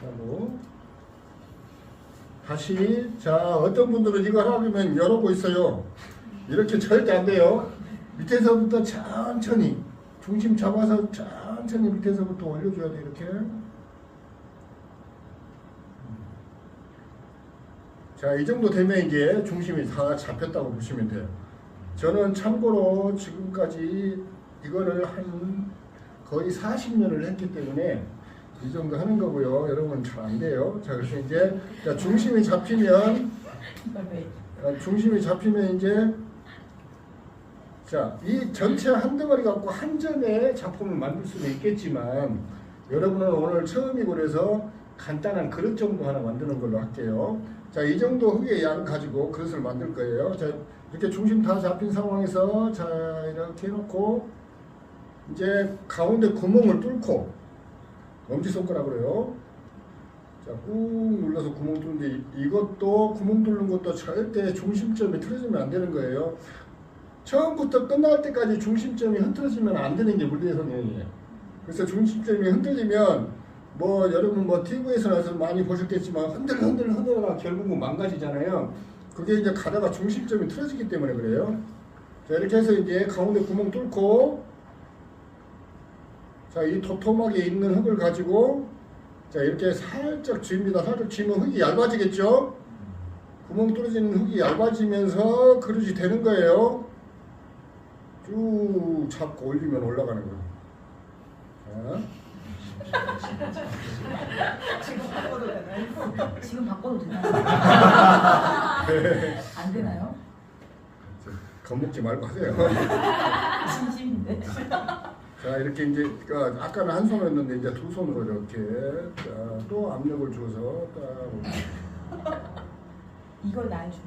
하고 다시 자 어떤 분들은 이거 하려면 이러고 있어요. 이렇게 절대 안 돼요. 밑에서부터 천천히 중심 잡아서 천천히 밑에서부터 올려줘야 돼 이렇게. 자, 이 정도 되면 이제 중심이 다 잡혔다고 보시면 돼요. 저는 참고로 지금까지 이거를 한 거의 40년을 했기 때문에 이 정도 하는 거고요. 여러분 잘 안 돼요. 자, 그래서 이제 자, 중심이 잡히면 어, 중심이 잡히면 이제 자, 이 전체 한 덩어리 갖고 한 점의 작품을 만들 수는 있겠지만 여러분은 오늘 처음이고 그래서 간단한 그릇 정도 하나 만드는 걸로 할게요. 자, 이 정도 흙의 양 가지고 그릇을 만들 거예요. 자, 이렇게 중심 다 잡힌 상황에서 자, 이렇게 해놓고 이제 가운데 구멍을 뚫고 엄지손가락으로요. 자, 꾹 눌러서 구멍 뚫는데 이것도 구멍 뚫는 것도 절대 중심점이 틀어지면 안 되는 거예요. 처음부터 끝날 때까지 중심점이 흐트러지면 안 되는 게 물리의 성향이에요. 그래서 중심점이 흔들리면 뭐 여러분 뭐 TV에서 많이 보셨겠지만 흔들 흔들 흔들다가 결국은 망가지잖아요. 그게 이제 가다가 중심점이 틀어지기 때문에 그래요. 자 이렇게 해서 이제 가운데 구멍 뚫고 자 이 도톰하게 있는 흙을 가지고 자 이렇게 살짝 쥐입니다. 살짝 쥐면 흙이 얇아지겠죠. 구멍 뚫어지는 흙이 얇아지면서 그릇이 되는 거예요. 쭉 잡고 올리면 올라가는 거예요. 자. 지금 바꿔도 되나요? 지금 바꿔도 되나요? 안 되나요? 겁먹지 말고 하세요. 진심인데. 자 이렇게 이제 그러니까 아까는 한 손이었는데 이제 두 손으로 이렇게 자, 또 압력을 줘서 딱 이걸 날 준.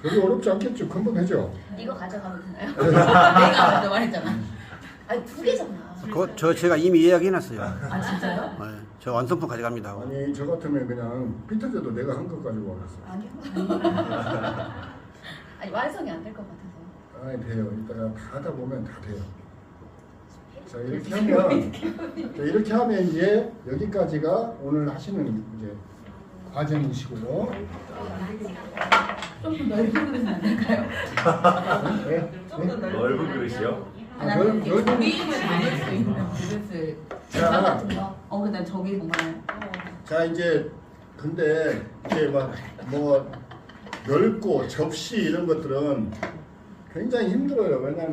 별로 어렵지 않겠죠? 금방 되죠? 이거 가져가도 되나요? 내가 먼저 말했잖아. 아니 두 개잖아. 그, 저 제가 이미 예약해놨어요. 아 진짜요? 네, 저 완성품 가져갑니다. 아니 저 같으면 그냥 삐뚤어도 내가 한 것 가지고 와겠어. 아니요. 아니 완성이 안 될 것 같아서. 아니 돼요. 이따가 다 하다 보면 다 돼요. 자 이렇게 하면 자, 이렇게 하면 이제 여기까지가 오늘 하시는 이제 과정이시고요. 좀더 넓은 그릇은 안 될까요? 네? 좀더 네? 넓은 그릇이요? 아, 나는 넓- 이렇게 넓은- 조림을 담을 수 있는 그릇을. 자. 자 같은 거. 어 근데 저기 정말 자 이제 근데 이제 막 뭐 넓고 접시 이런 것들은 굉장히 힘들어요. 왜냐하면